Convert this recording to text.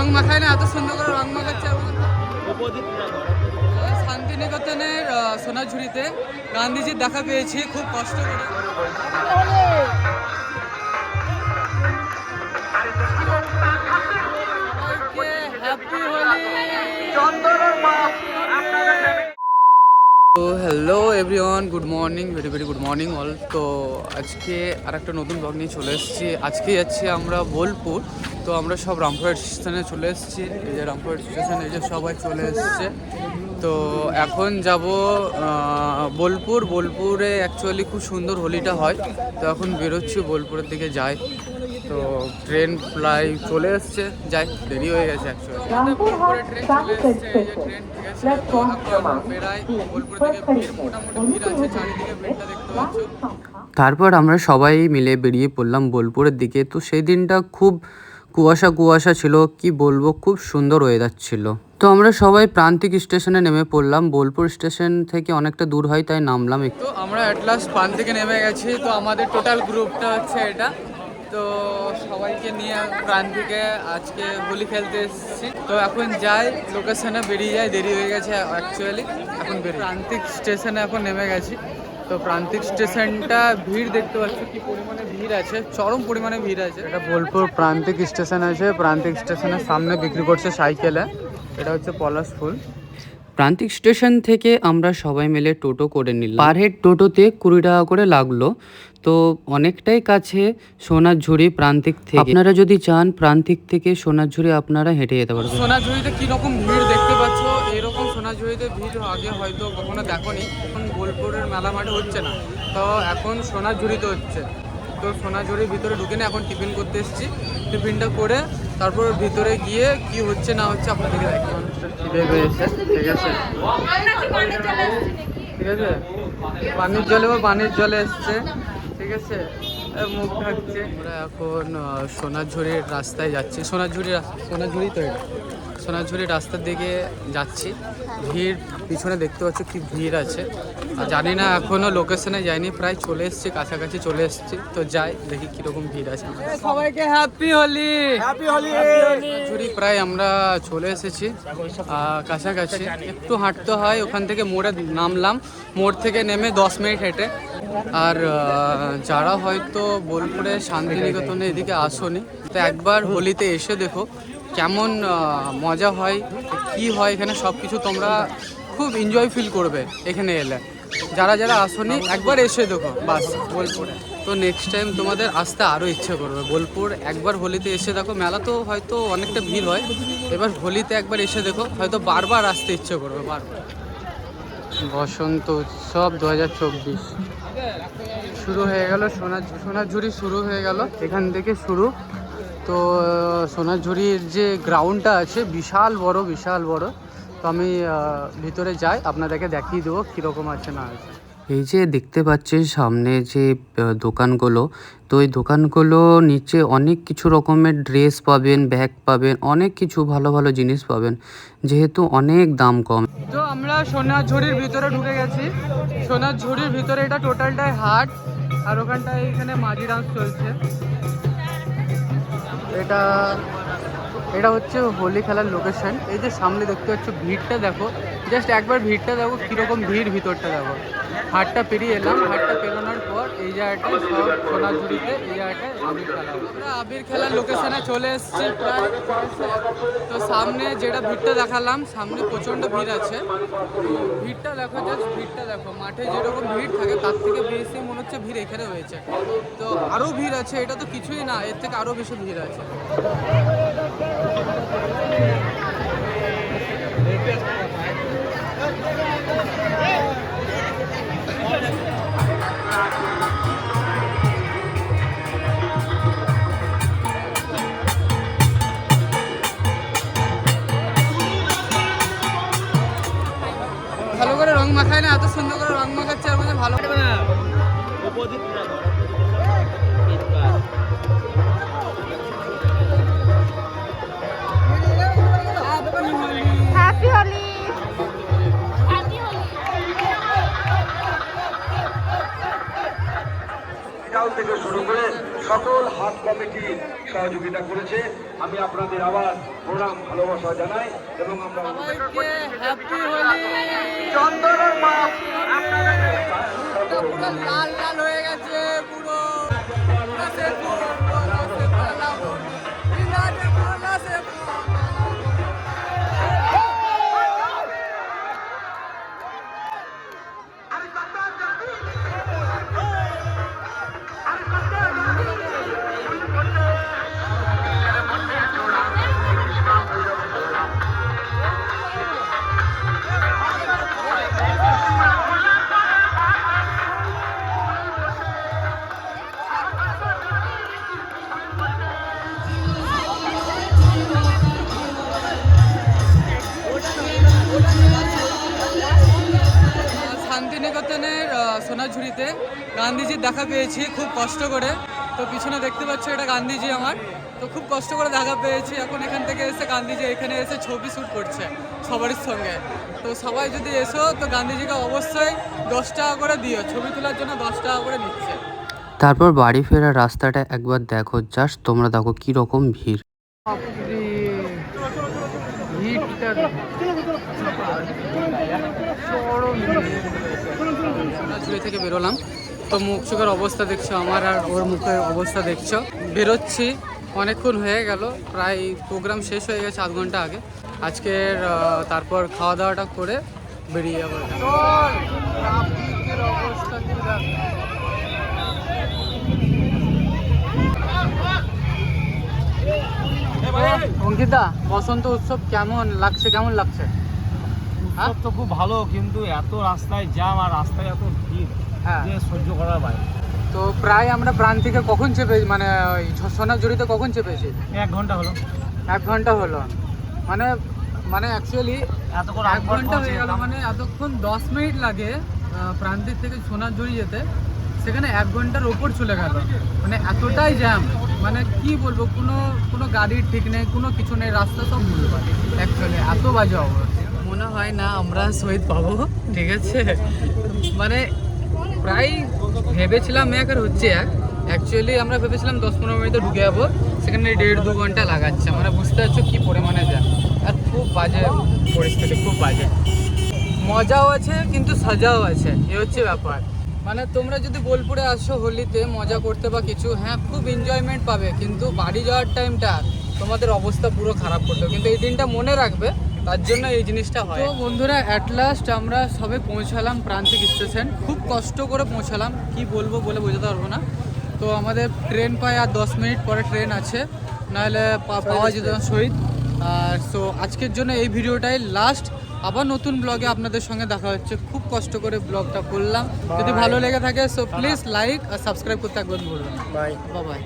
রং মাখায় না, এত সুন্দর করে রং মাখাচ্ছে শান্তিনিকেতনের সোনাঝুরিতে গান্ধীজির দেখা পেয়েছি, খুব কষ্ট করে। তো hello everyone good morning very very good morning all তো আজকে আর একটা নতুন ব্লগ নিয়ে চলে এসেছি। আজকে যাচ্ছি আমরা বোলপুর। তো আমরা সব রামপুরহাট স্টেশনে চলে এসেছি। এই যে রামপুরহাট স্টেশন, এই যে সবাই চলে এসেছে। তো এখন যাব বোলপুর। বোলপুরে অ্যাকচুয়ালি খুব সুন্দর হোলিটা হয়। তো এখন বেরোচ্ছি বোলপুরের দিকে যাই। তো ট্রেন প্রায় চলে এসছে। যাই দেরি হয়ে গেছে অ্যাকচুয়ালি ট্রেন চলে এসছে ট্রেন ঠিক আছে তো এখন বেড়াই বোলপুর থেকে ভিড় মোটামুটি ভিড় আছে চারিদিকে ভিড়টা দেখতে পাচ্ছ। তারপর আমরা সবাই মিলে বেরিয়ে পড়লাম বোলপুরের দিকে। তো সেই দিনটা খুব কুয়াশা কুয়াশা ছিল কি বলব খুব সুন্দর ওয়েদার ছিল। তো আমরা সবাই প্রান্তিক স্টেশনে নেমে পড়লাম। বোলপুর স্টেশন থেকে অনেকটা দূর হয় তাই নামলাম একটু। আমরা অ্যাট লাস্ট পান নেমে গেছি। তো আমাদের টোটাল গ্রুপটা হচ্ছে এটা। তো সবাইকে নিয়ে প্রাণ থেকে আজকে হোলি খেলতে এসেছি। তো এখন যাই লোকেশনে বেরিয়ে যায় দেরি হয়ে গেছে অ্যাকচুয়ালি এখন বেরিয়ে প্রান্তিক স্টেশনে এখন নেমে গেছি। তো প্রান্তিক স্টেশনটা ভিড় দেখতে পাচ্ছ কি পরিমাণে ভিড় আছে চরম পরিমাণে ভিড় আছে। এটা বোলপুর প্রান্তিক স্টেশন আছে প্রান্তিক স্টেশনের সামনে বিক্রি করছে সাইকেলে এটা হচ্ছে পলাশ ফুল। প্রান্তিক স্টেশন থেকে আমরা সবাই মিলে টোটো করে নিলাম। পার হেড টোটোতে কুড়ি টাকা করে লাগল। তো অনেকটাই কাছে সোনাঝুরি প্রান্তিক থেকে। আপনারা যদি চান প্রান্তিক থেকে সোনাঝুরি আপনারা হেঁটে যেতে পারবেন। সোনাঝুরিতে কীরকম ভিড় দেখতে পাচ্ছ? এরকম সোনাঝুরিতে ভিড় আগে হয়তো কখনো দেখোনি। এখন বোলপুরের মেলা মাঠে হচ্ছে না। তো এখন সোনাঝুরিতে হচ্ছে। তো সোনাঝুরির ভিতরে ঢুকে না এখন টিফিন করতে এসেছি। টিফিনটা করে তারপর ভিতরে গিয়ে কি হচ্ছে না হচ্ছে আপনাদেরকে দেখি মানুষটা ঠিক আছে। ঠিক আছে। পানির জলে বা পানির জলে এসছে। ঠিক আছে মুখ আমরা এখন সোনাঝুরির রাস্তায় যাচ্ছি। সোনাঝুরি সোনাঝুরি তো এটা। সোনাঝুরি রাস্তার দিকে যাচ্ছি। ভিড় পিছনে দেখতে পাচ্ছ কি ভিড় আছে। আর জানি না এখনও লোকেশনে যাইনি প্রায় চলে এসেছি কাছাকাছি চলে এসেছি। তো যাই দেখি কীরকম ভিড় আছে সবাইকে হ্যাপি হোলি হ্যাপি হোলি সোনাঝুরি প্রায় আমরা চলে এসেছি আহ, কাছাকাছি। একটু হাঁটতে হয় ওখান থেকে মোড়ে নামলাম। মোড় থেকে নেমে দশ মিনিট হেঁটে। আর যারা হয়তো বোলপুরে শান্তিনিকেতনে এদিকে আসোনি তো একবার হোলিতে এসে দেখো কেমন মজা হয়, কি হয়, এখানে সব কিছু তোমরা খুব এনজয় ফিল করবে এখানে এলে। যারা যারা আসোনি, একবার এসে দেখো, বাস, বোলপুরে। তো নেক্সট টাইম তোমাদের আসতে আরও ইচ্ছে করবে। বোলপুর একবার হোলিতে এসে দেখো, মেলা তো হয়তো অনেকটা ভিড় হয়। এবার হোলিতে একবার এসে দেখো, হয়তো বারবার আসতে ইচ্ছে করবে, বারবার। বসন্ত উৎসব দু হাজার চব্বিশ। শুরু হয়ে গেল, সোনা, সোনাঝুরি শুরু হয়ে গেল, এখান থেকে শুরু। তো সোনাঝুরির যে গ্রাউন্ডটা আছে বিশাল বড় বিশাল বড়। তো আমি ভিতরে যাই আপনাদেরকে দেখিয়ে দেবো কীরকম আছে না আছে। এই যে দেখতে পাচ্ছেন সামনে যে দোকানগুলো তো এই দোকানগুলো নিচে অনেক কিছু রকমের ড্রেস পাবেন ব্যাগ পাবেন অনেক কিছু ভালো ভালো জিনিস পাবেন যেহেতু অনেক দাম কম। তো আমরা সোনাঝুরির ভিতরে ঢুকে গেছি। সোনাঝুরির ভিতরে এটা টোটালটাই হাট আর ওখানটায় এখানে মাঝি ডান্স চলছে। এটা এটা হচ্ছে হোলি খেলার লোকেশন এই যে সামনে দেখতে পাচ্ছ ভিড়টা দেখো। জাস্ট একবার ভিড়টা দেখো, কীরকম ভিড় ভিতরটা দেখো। হাটটা পেরিয়ে এলাম, হাটটা পেরোনোর পর এই জায়গাটায় সব সোনাঝুরিতে, এই জায়গাটায় আবির খেলা আমরা আবির খেলার লোকেশনে চলে এসেছি তো সামনে যেটা ভিড়টা দেখালাম, সামনে প্রচণ্ড ভিড় আছে। তো ভিড়টা দেখো জাস্ট ভিড়টা দেখো। মাঠে যেরকম ভিড় থাকে, তার থেকে বেশি মনে হচ্ছে ভিড় এখানে হয়েছে। তো আরও ভিড় আছে, এটা তো কিছুই না, এর থেকে আরও বেশি ভিড় আছে। হ্যাপি হোলি থেকে শুরু করে সকল হাট কমিটি সহযোগিতা করেছে। আমি আপনাদের আবার প্রণাম ভালোবাসা জানাই এবং আমরা চন্দনের মা পুরো লাল লাল হয়ে গেছে পুরো। শান্তিনিকেতনের সোনাঝুরিতে গান্ধীজির দেখা পেয়েছি, খুব কষ্ট করে। তো পিছনে দেখতে পাচ্ছ এটা গান্ধীজি আমার। তো খুব কষ্ট করে দেখা পেয়েছি। এখন এখান থেকে এসে গান্ধীজি এখানে এসে ছবি শ্যুট করছে সবারই সঙ্গে। তো সবাই যদি এসো, তো গান্ধীজিকে অবশ্যই দশ টাকা করে দিও। ছবি তোলার জন্য দশ টাকা করে নিচ্ছে। তারপর বাড়ি ফেরার রাস্তাটা একবার দেখো। জাস্ট তোমরা দেখো কি রকম ভিড়। সোনাঝুরি থেকে বেরোলাম। তো মুখ চোখের অবস্থা দেখছ, আমার আর ওর মুখের অবস্থা দেখছ। বেরোচ্ছি, অনেকক্ষণ হয়ে গেল, প্রায় প্রোগ্রাম শেষ হয়ে গেছে আধ ঘণ্টা আগে। আজকের তারপর খাওয়া দাওয়াটা করে বেরিয়ে যাব। অঙ্কিতা বসন্ত উৎসব কেমন লাগছে কেমন লাগছে? উৎসব তো খুব ভালো কিন্তু এত রাস্তায় জ্যাম আর রাস্তায় এত ভিড় হ্যাঁ। সহ্য করার বাইরে তো প্রায় আমরা প্রাণ থেকে কখন চেপে মানে ওই সোনাঝুরিতে কখন চেপেছি? এক ঘণ্টা হলো। এক ঘণ্টা হলো। মানে মানে অ্যাকচুয়ালি এতক্ষণ এক ঘণ্টা হয়ে গেল মানে এতক্ষণ দশ মিনিট লাগে প্রান্তিক থেকে সোনাঝুরি যেতে। সেখানে এক ঘণ্টার ওপর চলে গেল। মানে এতটাই জ্যাম। মানে কি বলব, কোনো কোনো গাড়ির ঠিক নেই, কোনো কিছু নেই, রাস্তা সব ভুলবার অ্যাকচুয়ালি এত বাজে অবস্থা। মনে হয় না আমরা শহীদ পাবো, ঠিক আছে? মানে প্রায় ভেবেছিলাম এক আর হচ্ছে এক। অ্যাকচুয়ালি আমরা ভেবেছিলাম দশ পনেরো মিনিটে ঢুকে যাব, সেখানে দেড় দু ঘণ্টা লাগাচ্ছে। মানে বুঝতে পারছ কী পরিমাণে যায় আর খুব বাজে পরিস্থিতি, খুব বাজে। মজাও আছে, কিন্তু সাজাও আছে। এ হচ্ছে ব্যাপার। মানে তোমরা যদি বোলপুরে আসো হোলিতে মজা করতে বা কিছু হ্যাঁ খুব এনজয়মেন্ট পাবে কিন্তু বাড়ি যাওয়ার টাইমটা তোমাদের অবস্থা পুরো খারাপ করতে। কিন্তু এই দিনটা মনে রাখবে তার জন্য এই জিনিসটা হয়। তো বন্ধুরা অ্যাট লাস্ট আমরা সবে পৌঁছালাম প্রান্তিক স্টেশন খুব কষ্ট করে পৌঁছালাম কি বলব বলে বোঝাতে পারব না। তো আমাদের ট্রেন পায় আর দশ মিনিট পরে ট্রেন আছে নাহলে পাওয়া যেত শহীদ। আর সো আজকের জন্য এই ভিডিওটাই লাস্ট আবার নতুন ব্লগে আপনাদের সঙ্গে দেখা হচ্ছে। খুব কষ্ট করে ব্লগটা করলাম। যদি ভালো লেগে থাকে সো প্লিজ লাইক আর সাবস্ক্রাইব করতে একবার বলবেন বাই বাই